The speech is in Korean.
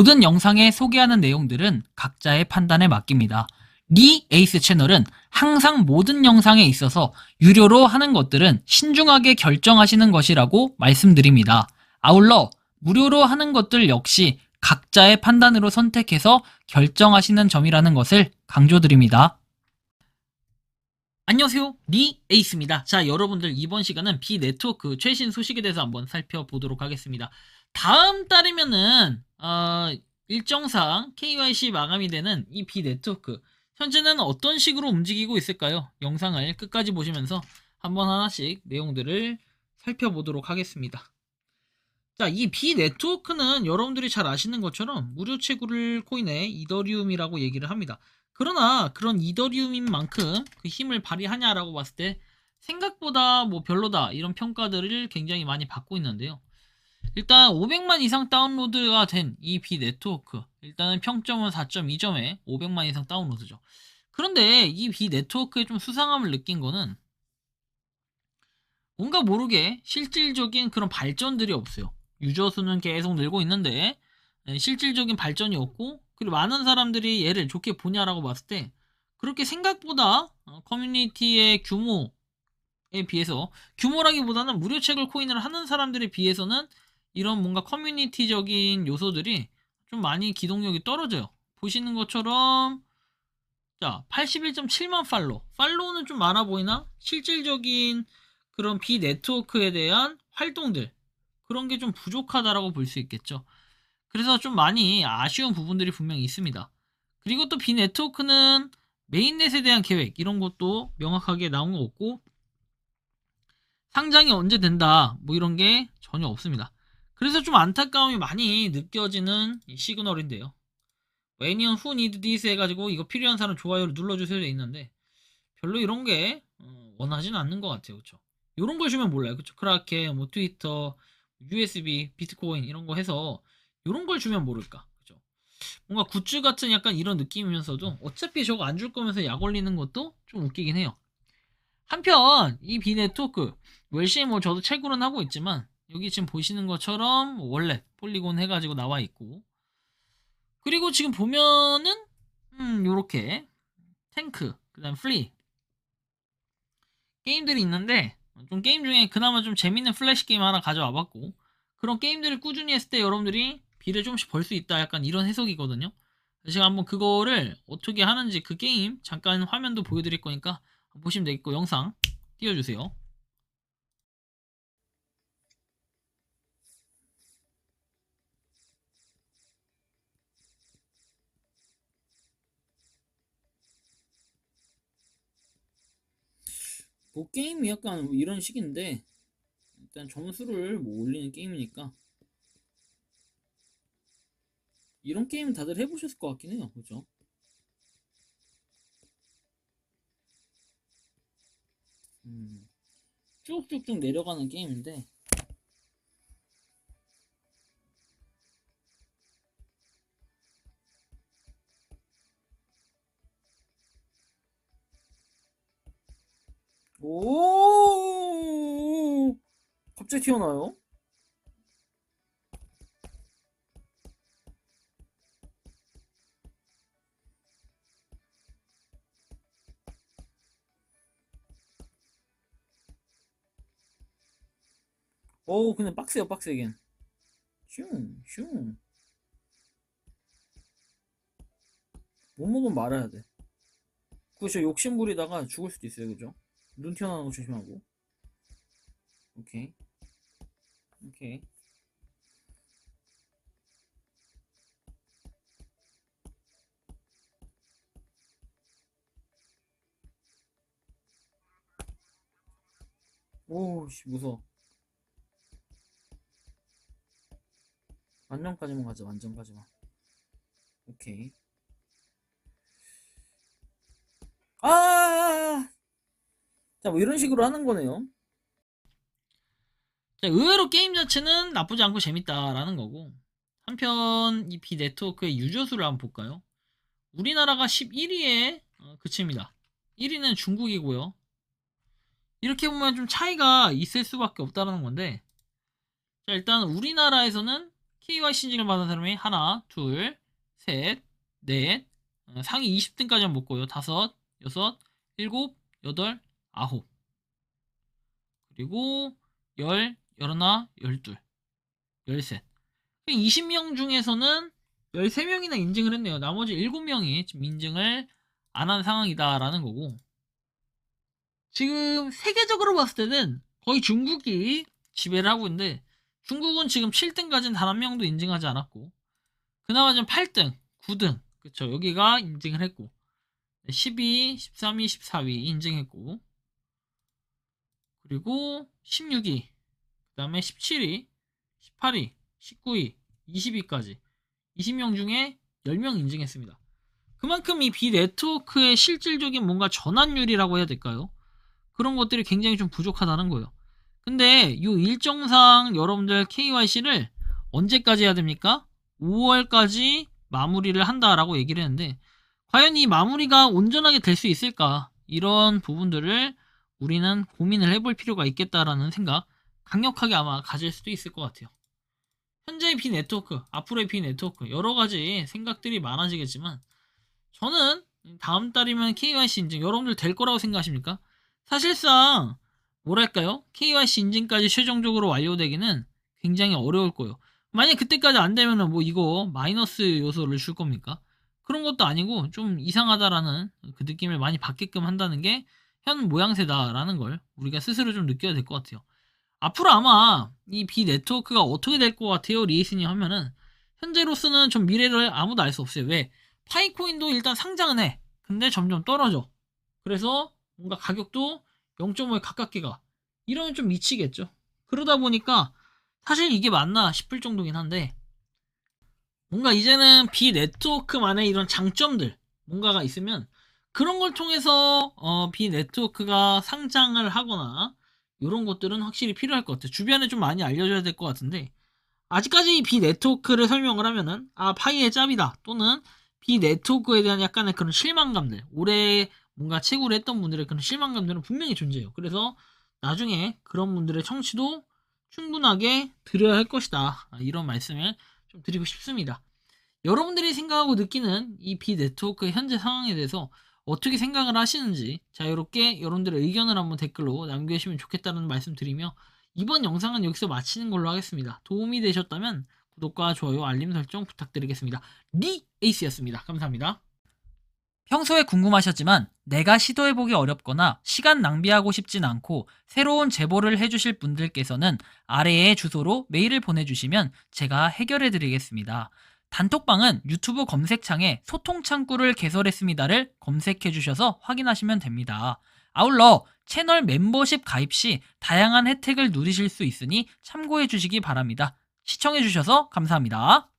모든 영상에 소개하는 내용들은 각자의 판단에 맡깁니다. 리 에이스 채널은 항상 모든 영상에 있어서 유료로 하는 것들은 신중하게 결정하시는 것이라고 말씀드립니다. 아울러 무료로 하는 것들 역시 각자의 판단으로 선택해서 결정하시는 점이라는 것을 강조드립니다. 안녕하세요. 리 에이스입니다. 자, 여러분들 이번 시간은 비 네트워크 최신 소식에 대해서 한번 살펴보도록 하겠습니다. 다음 달이면은 어, 일정상 KYC 마감이 되는 이비 네트워크 현재는 어떤 식으로 움직이고 있을까요? 영상을 끝까지 보시면서 한번 하나씩 내용들을 살펴보도록 하겠습니다. 자, 이비 네트워크는 여러분들이 잘 아시는 것처럼 무료 채굴 코인의 이더리움이라고 얘기를 합니다. 그러나 그런 이더리움인 만큼 그 힘을 발휘하냐라고 봤을 때 생각보다 뭐 별로다 이런 평가들을 굉장히 많이 받고 있는데요. 일단 500만 이상 다운로드가 된 이 비 네트워크 일단은 평점은 4.2점에 500만 이상 다운로드죠. 그런데 이 비 네트워크에 좀 수상함을 느낀 거는 뭔가 모르게 실질적인 그런 발전들이 없어요. 유저 수는 계속 늘고 있는데 예, 실질적인 발전이 없고 그리고 많은 사람들이 얘를 좋게 보냐라고 봤을 때 그렇게 생각보다 어, 커뮤니티의 규모에 비해서 규모라기보다는 무료 채굴 코인을 하는 사람들에 비해서는 이런 뭔가 커뮤니티적인 요소들이 좀 많이 기동력이 떨어져요. 보시는 것처럼 자 81.7만 팔로 팔로우는 좀 많아 보이나 실질적인 그런 비 네트워크에 대한 활동들 그런 게 좀 부족하다라고 볼 수 있겠죠. 그래서 좀 많이 아쉬운 부분들이 분명히 있습니다. 그리고 또 비 네트워크는 메인넷에 대한 계획 이런 것도 명확하게 나온 거 없고 상장이 언제 된다 뭐 이런 게 전혀 없습니다. 그래서 좀 안타까움이 많이 느껴지는 이 시그널인데요. Anyone who need this 해가지고 이거 필요한 사람 좋아요를 눌러주세요 돼 있는데 별로 이런 게 어, 원하지는 않는 것 같아요, 그렇죠? 이런 걸 주면 몰라요, 그렇죠? 크라켄, 뭐 트위터, USB, 비트코인 이런 거 해서 이런 걸 주면 모를까, 그죠? 뭔가 굿즈 같은 약간 이런 느낌이면서도 어차피 저거 안 줄 거면서 약 올리는 것도 좀 웃기긴 해요. 한편 이 비 네트워크 열심히 뭐 저도 채굴은 하고 있지만 여기 지금 보시는 것처럼 뭐 원래 폴리곤 해가지고 나와 있고. 그리고 지금 보면은 음 요렇게. 탱크 그 다음 플리. 게임들이 있는데 좀 게임 중에 그나마 좀 재밌는 플래시 게임 하나 가져와 봤고. 그런 게임들을 꾸준히 했을 때 여러분들이 비를 조금씩 벌 수 있다. 약간 이런 해석이거든요. 제가 한번 그거를 어떻게 하는지 그 게임 잠깐 화면도 보여드릴 거니까 보시면 되겠고 영상 띄워주세요 뭐 게임이 약간 뭐 이런 식인데 일단 점수를 뭐 올리는 게임이니까 이런 게임 다들 해보셨을 것 같긴 해요 그죠? 음, 쭉쭉쭉 내려가는 게임인데 갑자기 튀어나와요? 오 근데 빡세요 빡세긴 슝슝. 못 먹으면 말아야 돼. 그거 저 욕심 부리다가 죽을 수도 있어요 그죠? 눈 튀어나오는 거 조심하고. 오케이 오케이. 오씨 무서워. 완전까지만 가자 완전까지만. 오케이. 아! 자, 뭐 이런 식으로 하는 거네요. 자, 의외로 게임 자체는 나쁘지 않고 재밌다라는 거고. 한편 이 비 네트워크의 유저 수를 한번 볼까요? 우리나라가 11위에 어, 그칩니다. 1위는 중국이고요. 이렇게 보면 좀 차이가 있을 수밖에 없다는 건데. 자, 일단 우리나라에서는 KYC 인증을 받은 사람이 하나, 둘, 셋, 넷, 어, 상위 20등까지는 못 고요. 다섯, 여섯, 일곱, 여덟, 아홉. 그리고 열, 열하나, 열둘, 열셋. 20명 중에서는 13명이나 인증을 했네요. 나머지 7명이 지금 인증을 안 한 상황이다라는 거고. 지금 세계적으로 봤을 때는 거의 중국이 지배를 하고 있는데 중국은 지금 7등까지는 단 한 명도 인증하지 않았고 그나마 지금 8등, 9등 그쵸 여기가 인증을 했고 12, 13위, 14위 인증했고 그리고 16위 그 다음에 17위, 18위, 19위, 20위까지 20명 중에 10명 인증했습니다. 그만큼 이 비네트워크의 실질적인 뭔가 전환율이라고 해야 될까요? 그런 것들이 굉장히 좀 부족하다는 거예요. 근데 이 일정상 여러분들 KYC를 언제까지 해야 됩니까? 5월까지 마무리를 한다라고 얘기를 했는데 과연 이 마무리가 온전하게 될 수 있을까? 이런 부분들을 우리는 고민을 해볼 필요가 있겠다라는 생각 강력하게 아마 가질 수도 있을 것 같아요. 현재의 비 네트워크, 앞으로의 비 네트워크 여러 가지 생각들이 많아지겠지만 저는 다음 달이면 KYC 인증 여러분들 될 거라고 생각하십니까? 사실상 뭐랄까요? KYC 인증까지 최종적으로 완료되기는 굉장히 어려울 거예요. 만약 그때까지 안 되면은 뭐 이거 마이너스 요소를 줄 겁니까? 그런 것도 아니고 좀 이상하다라는 그 느낌을 많이 받게끔 한다는 게 현 모양새다라는 걸 우리가 스스로 좀 느껴야 될 것 같아요. 앞으로 아마 이비 네트워크가 어떻게 될 것 같아요, 리에이스님 하면은 현재로서는 좀 미래를 아무도 알 수 없어요. 왜? 파이코인도 일단 상장은 해. 근데 점점 떨어져. 그래서 뭔가 가격도 0.5에 가깝게 가. 이러면 좀 미치겠죠. 그러다 보니까 사실 이게 맞나 싶을 정도긴 한데 뭔가 이제는 비 네트워크만의 이런 장점들 뭔가가 있으면 그런 걸 통해서 어, 비 네트워크가 상장을 하거나 이런 것들은 확실히 필요할 것 같아요. 주변에 좀 많이 알려줘야 될 것 같은데 아직까지 비 네트워크를 설명을 하면은 아 파이의 짭이다 또는 비 네트워크에 대한 약간의 그런 실망감들 올해 뭔가 채굴을 했던 분들의 그런 실망감들은 분명히 존재해요. 그래서 나중에 그런 분들의 청취도 충분하게 드려야 할 것이다. 아, 이런 말씀을 좀 드리고 싶습니다. 여러분들이 생각하고 느끼는 이 비 네트워크의 현재 상황에 대해서 어떻게 생각을 하시는지 자유롭게 여러분들의 의견을 한번 댓글로 남겨주시면 좋겠다는 말씀 드리며 이번 영상은 여기서 마치는 걸로 하겠습니다. 도움이 되셨다면 구독과 좋아요, 알림 설정 부탁드리겠습니다. 리 에이스였습니다. 감사합니다. 평소에 궁금하셨지만 내가 시도해보기 어렵거나 시간 낭비하고 싶진 않고 새로운 제보를 해주실 분들께서는 아래의 주소로 메일을 보내주시면 제가 해결해드리겠습니다. 단톡방은 유튜브 검색창에 소통 창구를 개설했습니다를 검색해 주셔서 확인하시면 됩니다. 아울러 채널 멤버십 가입 시 다양한 혜택을 누리실 수 있으니 참고해 주시기 바랍니다. 시청해 주셔서 감사합니다.